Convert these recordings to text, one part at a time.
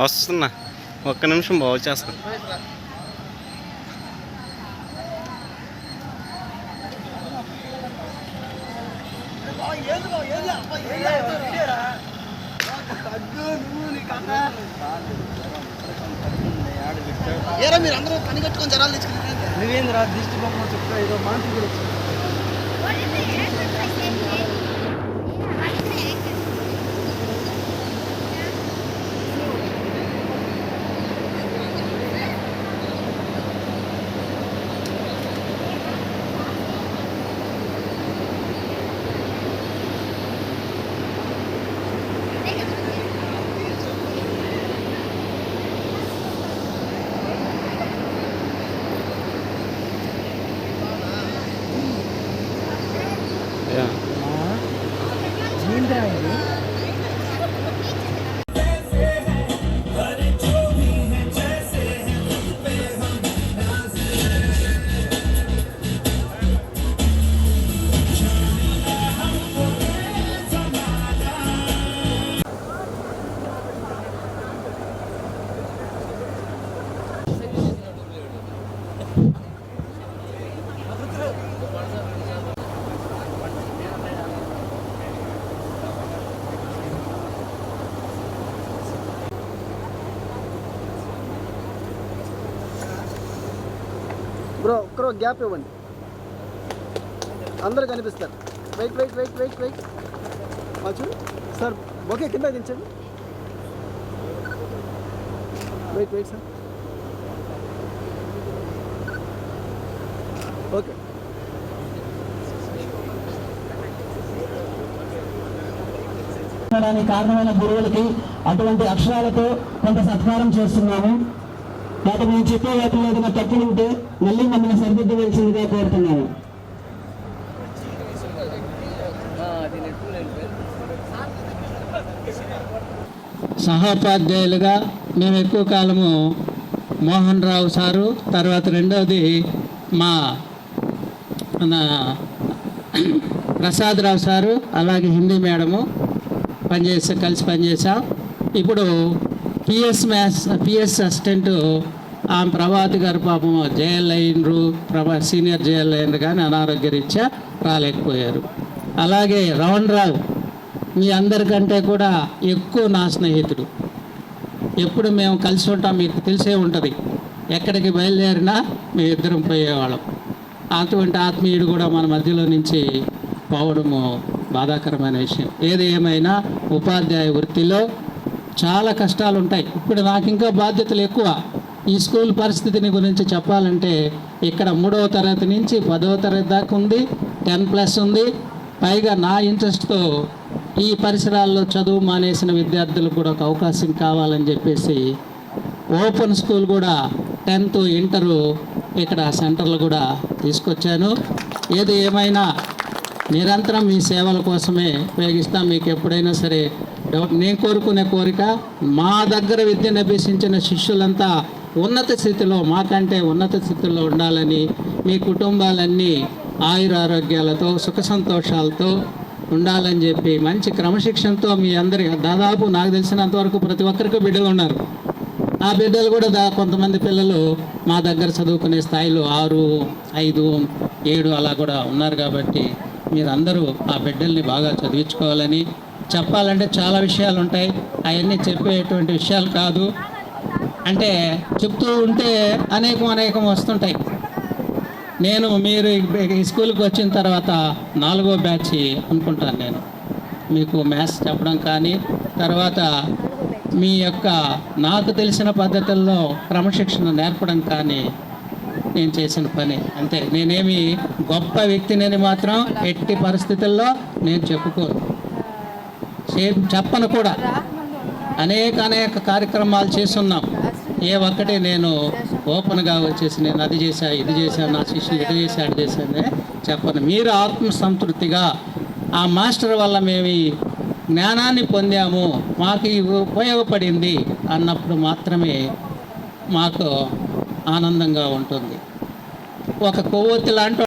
వస్తున్నా. ఒక్క నిమిషం బాగు చేస్తాను ఏరా మీరు అందరూ పని కట్టుకొని జనాలు తెచ్చుకుంటారు నువ్వేంద్రా దిష్టి బొమ్మ చుట్టూ ఏదో మాంత్రికుడు వచ్చింది. బ్రో ఒక్కరో గ్యాప్ ఇవ్వండి. అందరూ కనిపిస్తారు. Wait wait wait wait wait చూడు. సార్ ఓకే కింద దించండి. వెయిట్ వెయిట్ సార్ ఓకే కారణమైన గురువులకి అటువంటి అక్షరాలతో కొంత సత్కారం చేస్తున్నాము. గత మేము చెప్పే వాటిలో ఏదైనా తప్పులు ఉంటే మళ్ళీ మమ్మల్ని సరిదిద్దవలసిందిగా కోరుతున్నాను. సహోపాధ్యాయులుగా మేము ఎక్కువ కాలము మోహన్ రావు సారు తర్వాత రెండవది మా మన ప్రసాద్ రావు సారు అలాగే హిందీ మేడము పనిచేసా కలిసి పనిచేసాం. ఇప్పుడు పిఎస్ మ్యాస్ పిఎస్ అసిస్టెంట్ ఆమె ప్రభాతి గారు పాపం జైలు అయినరు ప్రభా సీనియర్ జైలు అయినరు కానీ అనారోగ్య రీత్యా రాలేకపోయారు. అలాగే రవణ్ రావు మీ అందరికంటే కూడా ఎక్కువ నా స్నేహితుడు. ఎప్పుడు మేము కలిసి ఉంటాం మీకు తెలిసే ఉంటుంది. ఎక్కడికి బయలుదేరినా మేము ఇద్దరం పోయేవాళ్ళం. అటువంటి ఆత్మీయుడు కూడా మన మధ్యలో నుంచి పోవడము బాధాకరమైన విషయం. ఏది ఏమైనా ఉపాధ్యాయ వృత్తిలో చాలా కష్టాలు ఉంటాయి ఇప్పుడు నాకు ఇంకా బాధ్యతలు ఎక్కువ. ఈ స్కూల్ పరిస్థితిని గురించి చెప్పాలంటే ఇక్కడ మూడవ తరగతి నుంచి పదవ తరగతి దాకా ఉంది టెన్ ప్లస్ ఉంది. పైగా నా ఇంట్రెస్ట్తో ఈ పరిసరాల్లో చదువు మానేసిన విద్యార్థులకు కూడా ఒక అవకాశం కావాలని చెప్పేసి ఓపెన్ స్కూల్ కూడా టెన్త్ ఇంటరు ఇక్కడ సెంటర్లు కూడా తీసుకొచ్చాను. ఏది ఏమైనా నిరంతరం మీ సేవల కోసమే ఉపయోగిస్తాం. మీకు ఎప్పుడైనా సరే నేను కోరుకునే కోరిక మా దగ్గర విద్యను అభ్యసించిన శిష్యులంతా ఉన్నత స్థితిలో మాకంటే ఉన్నత స్థితిలో ఉండాలని మీ కుటుంబాలన్నీ ఆయురారోగ్యాలతో సుఖ సంతోషాలతో ఉండాలని చెప్పి మంచి క్రమశిక్షణతో మీ అందరి దాదాపు నాకు తెలిసినంత వరకు ప్రతి ఒక్కరికి బిడ్డలు ఉన్నారు. ఆ బిడ్డలు కూడా దా కొంతమంది పిల్లలు మా దగ్గర చదువుకునే స్థాయిలో ఆరు ఐదు ఏడు అలా కూడా ఉన్నారు కాబట్టి మీరందరూ ఆ బిడ్డల్ని బాగా చదివించుకోవాలని చెప్పాలంటే చాలా విషయాలు ఉంటాయి. అవన్నీ చెప్పేటువంటి విషయాలు కాదు. అంటే చెప్తూ ఉంటే అనేకం అనేకం వస్తుంటాయి. నేను మీరు ఈ- స్కూల్కి వచ్చిన తర్వాత నాలుగో బ్యాచ్ అనుకుంటాను నేను. మీకు మ్యాథ్స్ చెప్పడం కానీ తర్వాత మీ యొక్క నాకు తెలిసిన పద్ధతుల్లో క్రమశిక్షణ నేర్పడం కానీ నేను చేసిన పని. అంతే. నేనేమి గొప్ప వ్యక్తినని మాత్రం ఎట్టి పరిస్థితుల్లో నేను చెప్పుకోను. చెప్పను కూడా. అనేక అనేక కార్యక్రమాలు చేస్తున్నాం. ఏ ఒక్కటి నేను ఓపెన్గా వచ్చేసి నేను అది చేశా ఇది చేశాను నా శిష్యులు ఇది చేశా అది చేశానే చెప్పను. మీరు ఆత్మసంతృప్తిగా ఆ మాస్టర్ వల్ల మేము ఈ జ్ఞానాన్ని పొందాము మాకు ఉపయోగపడింది అన్నప్పుడు మాత్రమే మాకు ఆనందంగా ఉంటుంది. ఒక కొవ్వొత్తి లాంటి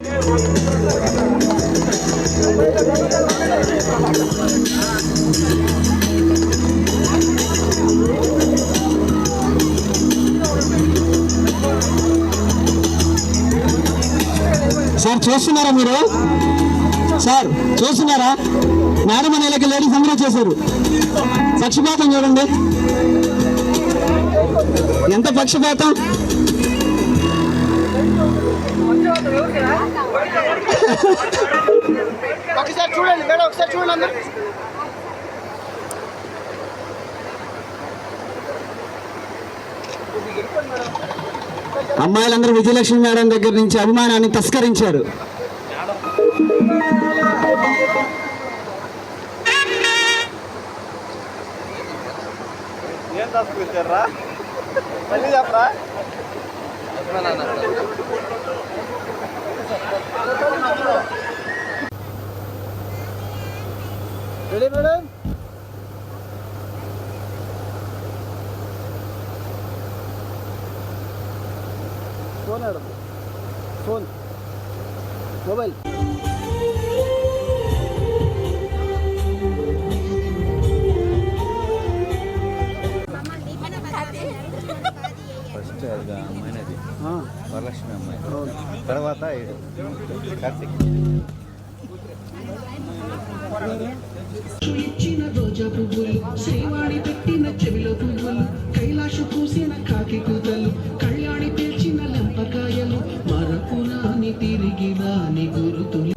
చూస్తున్నారా మీరు? సార్ చూస్తున్నారా? మేడం అనేలకి లేడీస్ అందరూ చేశారు. పక్షపాతం చూడండి. ఎంత పక్షపాతం? ఒకసారి చూడండి మేడం ఒకసారి చూడండి అందరూ. అమ్మాయిలందరూ విజయలక్ష్మి మేడం దగ్గర నుంచి అభిమానాన్ని తస్కరించారు. ఏం తప్పుకొచ్చారా మళ్ళీ చెప్పరా ready madam phone madam phone వచ్చారు అమ్మాయినది. వరలక్ష్మి అమ్మాయి. తర్వాత కార్తీక్. ఇచ్చిన రోజా పువ్వులు శ్రీవాణి పెట్టిన చెవిలో పువ్వులు కైలాష పూసిన కాకి కూతలు కళ్యాణి పేర్చిన లెంపకాయలు మరపురాని తిరిగి దాని గురుతులు.